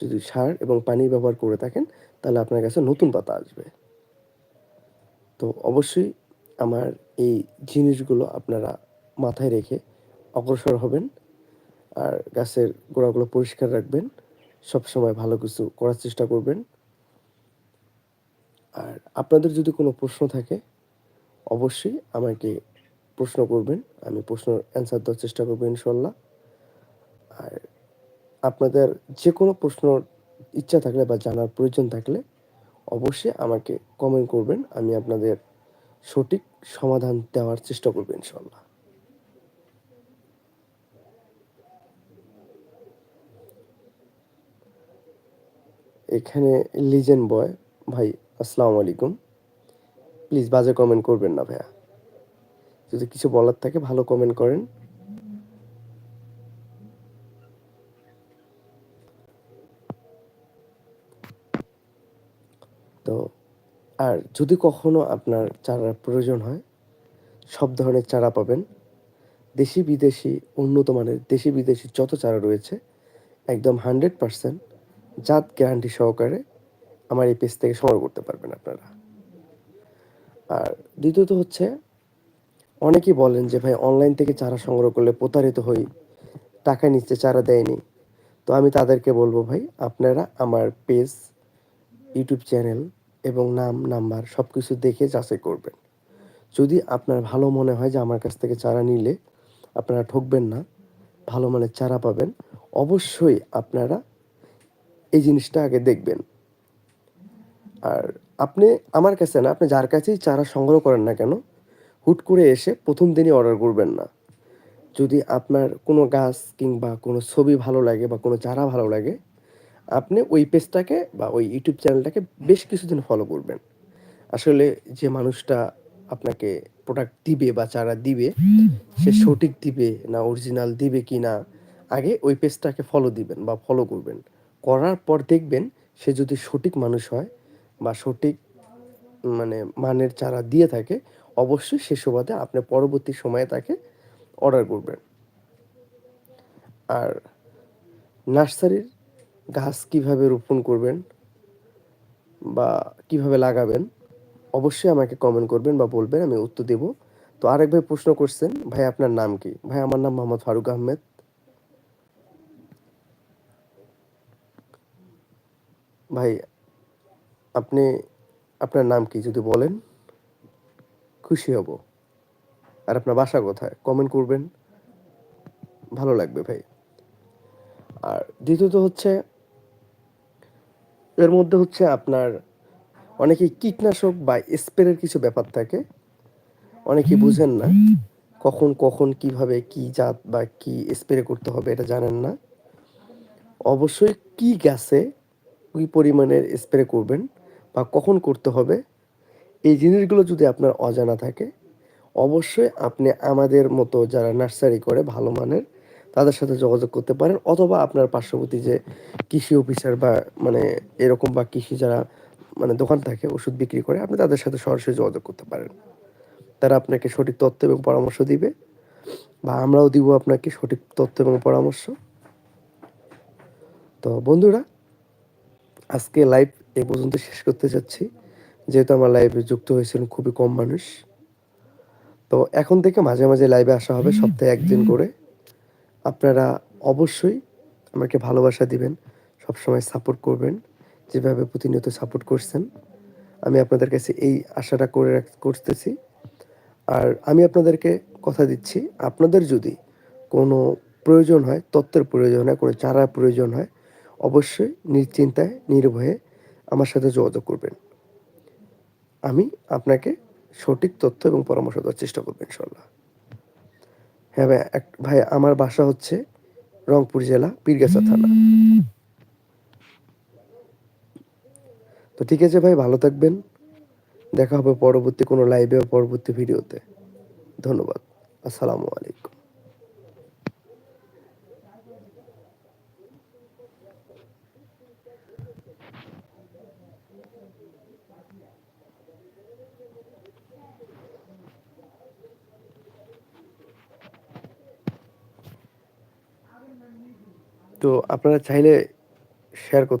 যদি সার এবং পানি ব্যবহার করে থাকেন, তাহলে আপনার কাছে নতুন পাতা আসবে। তো অবশ্যই আমার এই জিনিসগুলো আপনারা মাথায় রেখে অগ্রসর হবেন আর গাছের গোড়াগুলো পরিষ্কার রাখবেন, সবসময় ভালো কিছু করার চেষ্টা করবেন। আর আপনাদের যদি কোনো প্রশ্ন থাকে, অবশ্যই আমাকে প্রশ্ন করবেন, আমি প্রশ্ন অ্যান্সার দেওয়ার চেষ্টা করব ইনশাল্লাহ। আর আপনাদের যে কোনো প্রশ্ন ইচ্ছা থাকলে বা জানার প্রয়োজন থাকলে অবশ্যই আমাকে কমেন্ট করবেন। আমি আপনাদের সঠিক সমাধান দেওয়ার চেষ্টা করব ইনশাল্লাহ এখানে লিজেন বয়, ভাই, আসসালামু আলাইকুম। প্লিজ বাজে কমেন্ট করবেন না ভাইয়া। যদি কিছু বলার থাকে ভালো কমেন্ট করেন। তো আর যদি কখনো আপনার চারার প্রয়োজন হয়, সব ধরনের চারা পাবেন। দেশি বিদেশি, উন্নত মানের দেশি বিদেশি যত চারা রয়েছে, একদম হান্ড্রেড পারসেন্ট জাত গ্যারান্টি সহকারে আমার এই পেজ থেকে সংগ্রহ করতে পারবেন আপনারা। আর দ্বিতীয়ত হচ্ছে, অনেকেই বলেন যে, ভাই, অনলাইন থেকে চারা সংগ্রহ করলে প্রতারিত হই, টাকা নিচ্ছে চারা দেয়নি। তো আমি তাদেরকে বলব, ভাই, আপনারা আমার পেজ ইউটিউব চ্যানেল এবং নাম, নাম্বার সব কিছু দেখে যাচাই করবেন। যদি আপনার ভালো মনে হয় যে আমার কাছ থেকে চারা নিলে আপনারা ঠকবেন না, ভালো মানের চারা পাবেন, অবশ্যই আপনারা এই জিনিসটা আগে দেখবেন। আর আপনি, আমার কাছে না, আপনি যার কাছেই চারা সংগ্রহ করেন না কেন, হুট করে এসে প্রথম দিনই অর্ডার করবেন না। যদি আপনার কোনো গাছ কিংবা কোনো ছবি ভালো লাগে বা কোনো চারা ভালো লাগে আপনি ওই পেজটাকে বা ওই ইউটিউব চ্যানেলটাকে বেশ কিছুদিন ফলো করবেন। আসলে যে মানুষটা আপনাকে প্রোডাক্ট দিবে বা চারা দিবে সে সঠিক দিবে না অরিজিনাল দিবে কি না আগে ওই পেজটাকে ফলো দিবেন বা ফলো করবেন। করার পর দেখবেন সে যদি সঠিক মানুষ হয় বা সঠিক মানে মানের চারা দিয়ে থাকে অবশ্যই সে সুবাদে আপনি পরবর্তী সময়ে তাকে অর্ডার করবেন। আর নার্সারির গাছ কীভাবে রোপণ করবেন বা কীভাবে লাগাবেন, অবশ্যই আমাকে কমেন্ট করবেন বা বলবেন, আমি উত্তর দেব। তো আরেক ভাই প্রশ্ন করছেন, ভাই আপনার নাম কি? ভাই, আমার নাম মোহাম্মদ ফারুক আহমেদ। ভাই, আপনি, আপনার নাম কি যদি বলেন? খুশি হব। আর আপনার বাসা কোথায়? কমেন্ট করবেন। ভালো লাগবে ভাই। আর দ্বিতীয়ত হচ্ছে এর মধ্যে হচ্ছে আপনার অনেকে কীটনাশক বা স্প্রের কিছু ব্যাপার থাকে। অনেকে বুঝেন না কখন কখন কীভাবে কি জাত বা কি স্প্রে করতে হবে এটা জানেন না। অবশ্যই কি গাছে ওই পরিমাণের স্প্রে করবেন বা কখন করতে হবে এই জিনিসগুলো যদি আপনার অজানা থাকে অবশ্যই আপনি আমাদের মতো যারা নার্সারি করে ভালো মানের তাদের সাথে যোগাযোগ করতে পারেন অথবা আপনার পার্শ্ববর্তী যে কৃষি অফিসার বা মানে এরকম বা কৃষি যারা মানে দোকান থাকে ওষুধ বিক্রি করে আপনি তাদের সাথে সরাসরি যোগাযোগ করতে পারেন। তারা আপনাকে সঠিক তথ্য এবং পরামর্শ দিবে বা আমরাও দিব আপনাকে সঠিক তথ্য এবং পরামর্শ। তো বন্ধুরা আজকে লাইভ এ পর্যন্ত শেষ করতে চাচ্ছি যেহেতু আমার লাইভে যুক্ত হয়েছিলেন খুবই কম মানুষ। তো এখন থেকে মাঝে মাঝে লাইভে আসা হবে সপ্তাহে একদিন করে। আপনারা অবশ্যই আমাকে ভালোবাসা দিবেন, সবসময় সাপোর্ট করবেন, যেভাবে প্রতিনিয়ত সাপোর্ট করছেন। আমি আপনাদের কাছে এই আশাটা করে করতেছি। আর আমি আপনাদেরকে কথা দিচ্ছি, আপনাদের যদি কোনো প্রয়োজন হয় তত্ত্বের প্রয়োজন হয়, কোনো চারার প্রয়োজন হয়, অবশ্যই নিশ্চিন্তায়, নির্ভয়ে আমার সাথে যোগাযোগ করবেন। আমি আপনাকে সঠিক তথ্য এবং পরামর্শ দেওয়ার চেষ্টা করবেন ইনশাল্লাহ হ্যাঁ ভাই ভাই, আমার বাসা হচ্ছে রংপুর জেলা, পীরগাছা থানা। তো ঠিক আছে ভাই, ভালো থাকবেন। দেখা হবে পরবর্তী কোনো লাইভে পরবর্তী ভিডিওতে ধন্যবাদ। আসসালামু আলাইকুম। তো আপনারা চাইলে শেয়ার করতে